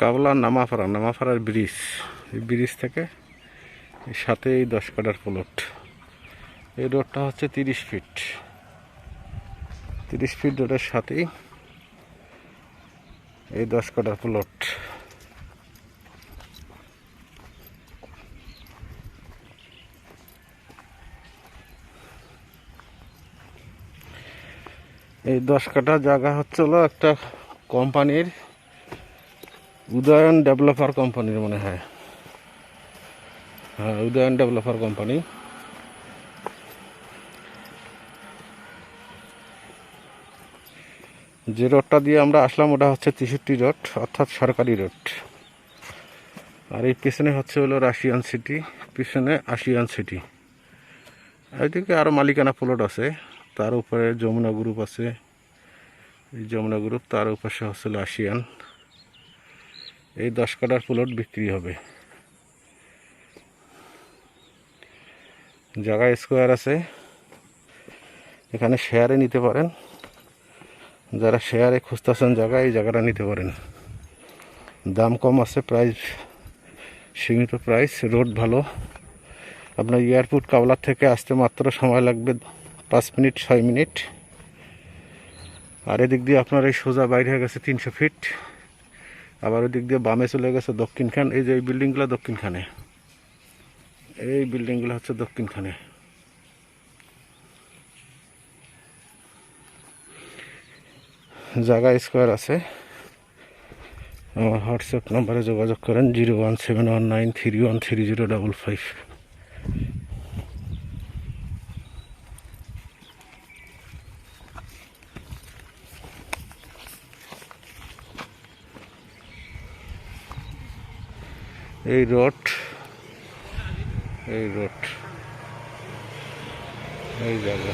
কাবলা নামাফাড়া নামাফাড়ার ব্রিজ। এই ব্রিজ থেকে সাথে এই দশ কাটার প্লট এই রোডটা হচ্ছে তিরিশ ফিট তিরিশ ফিট রোডের সাথেই এই দশ কাটার প্লট এই দশ কাঠা জায়গা হচ্ছে হলো একটা কোম্পানির উদয়ন ডেভেলপার কোম্পানির মনে হয়। হ্যাঁ উদয়ন ডেভেলপার কোম্পানি। যে রোডটা দিয়ে আমরা আসলাম, ওটা হচ্ছে তেষট্টি রোড, অর্থাৎ সরকারি রোড। আর এই পিছনে হচ্ছে হলো রাশিয়ান সিটি, পিছনে আশিয়ান সিটি। এইদিকে আরও মালিকানা প্লট আছে, তার উপরে যমুনা গ্রুপ আছে। এই যমুনা গ্রুপ, তার উপরে হচ্ছে আশিয়ান এই দশ কাটার প্লট বিক্রি হবে। জায়গা স্কোয়ার আছে। এখানে শেয়ারে নিতে পারেন। যারা শেয়ারে খুঁজতেছেন জায়গা, এই জায়গাটা নিতে পারেন। দাম কম আছে প্রাইস সীমিত প্রাইস রোড ভালো। আপনার এয়ারপোর্ট কাবলার থেকে আসতে মাত্র সময় লাগবে পাঁচ মিনিট, ছয় মিনিট। আর এদিক দিয়ে আপনার এই সোজা বাইরে হয়ে গেছে তিনশো ফিট আবার ওই দিক দিয়ে বামে চলে গেছে দক্ষিণখান। এই যে এই বিল্ডিংগুলো দক্ষিণখানে। এই বিল্ডিংগুলো হচ্ছে দক্ষিণখানে। জায়গা স্কোয়ার আছে। আমার হোয়াটসঅ্যাপ নম্বরে যোগাযোগ করেন zero one seven one nine three one three zero double five. এই রোড এই রোড। এই জায়গা।